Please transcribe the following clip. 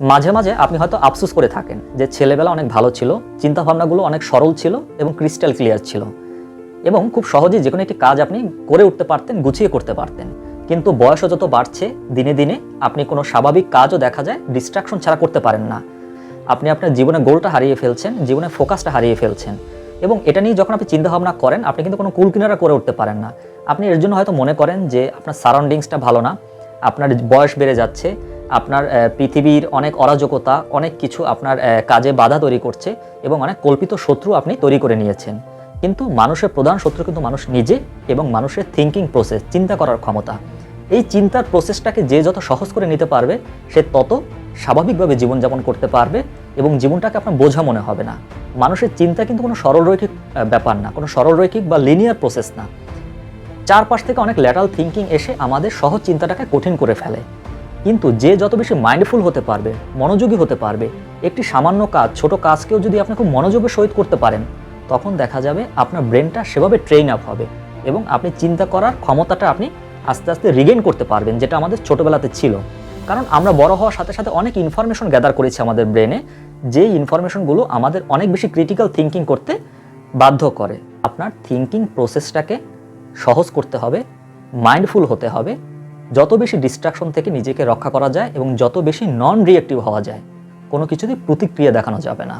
মাঝে মাঝে আপনি হয়তো আফসোস করে থাকেন যে ছেলেবেলা অনেক ভালো ছিল, চিন্তাভাবনাগুলো অনেক সরল ছিল এবং ক্রিস্টাল ক্লিয়ার ছিল। এবং খুব সহজেই যে কোনো একটি কাজ আপনি করে উঠতে পারতেন, গুছিয়ে করতে পারতেন। কিন্তু বয়সও যত বাড়ছে, দিনে দিনে আপনি কোনো স্বাভাবিক কাজও দেখা যায় ডিস্ট্রাকশন ছাড়া করতে পারেন না। আপনি আপনার জীবনে গোলটা হারিয়ে ফেলছেন জীবনে ফোকাসটা হারিয়ে ফেলছেন। এবং এটা নিয়ে যখন আপনি চিন্তাভাবনা করেন, আপনি কিন্তু কোনো কুল কিনারা করে উঠতে পারেন না। আপনি এর জন্য হয়তো মনে করেন যে আপনার সারাউন্ডিংসটা ভালো না, আপনার বয়স বেড়ে যাচ্ছে আপনার পৃথিবীর অনেক অরাজকতা, অনেক কিছু আপনার কাজে বাধা তৈরি করছে এবং অনেক কল্পিত শত্রু আপনি তৈরি করে নিয়েছেন। কিন্তু মানুষের প্রধান শত্রু কিন্তু মানুষ নিজে এবং মানুষের থিঙ্কিং প্রসেস চিন্তা করার ক্ষমতা। এই চিন্তার প্রসেসটাকে যে যত সহজ করে নিতে পারবে, সে তত স্বাভাবিকভাবে জীবনযাপন করতে পারবে এবং জীবনটাকে আপনার বোঝা মনে হবে না। মানুষের চিন্তা কিন্তু কোনো সরলরৈখিক ব্যাপার না, কোনো সরলরৈখিক বা লিনিয়ার প্রসেস না। চারপাশ থেকে অনেক ল্যাটাল থিঙ্কিং এসে আমাদের সহজ চিন্তাটাকে কঠিন করে ফেলে। কিন্তু যে যত বেশি মাইন্ডফুল হতে পারবে, মনোযোগী হতে পারবে, একটি সামান্য কাজ, ছোট কাজকেও যদি আপনি খুব মনোযোগের সহিত করতে পারেন, তখন দেখা যাবে আপনার ব্রেনটা সেভাবে ট্রেন আপ হবে এবং আপনি চিন্তা করার ক্ষমতাটা আপনি আস্তে আস্তে রিগেন করতে পারবেন, যেটা আমাদের ছোটোবেলাতে ছিল। কারণ আমরা বড় হওয়ার সাথে সাথে অনেক ইনফরমেশন গ্যাদার করেছি আমাদের ব্রেনে যে ইনফরমেশনগুলো আমাদের অনেক বেশি ক্রিটিক্যাল থিঙ্কিং করতে বাধ্য করে। আপনার থিঙ্কিং প্রসেসটাকে সহজ করতে হবে মাইন্ডফুল হতে হবে যত বেশি ডিস্ট্রাকশন থেকে নিজেকে রক্ষা করা যায় এবং যত বেশি নন রিয়েক্টিভ হওয়া যায়, কোনো কিছুতেই প্রতিক্রিয়া দেখানো যাবে না।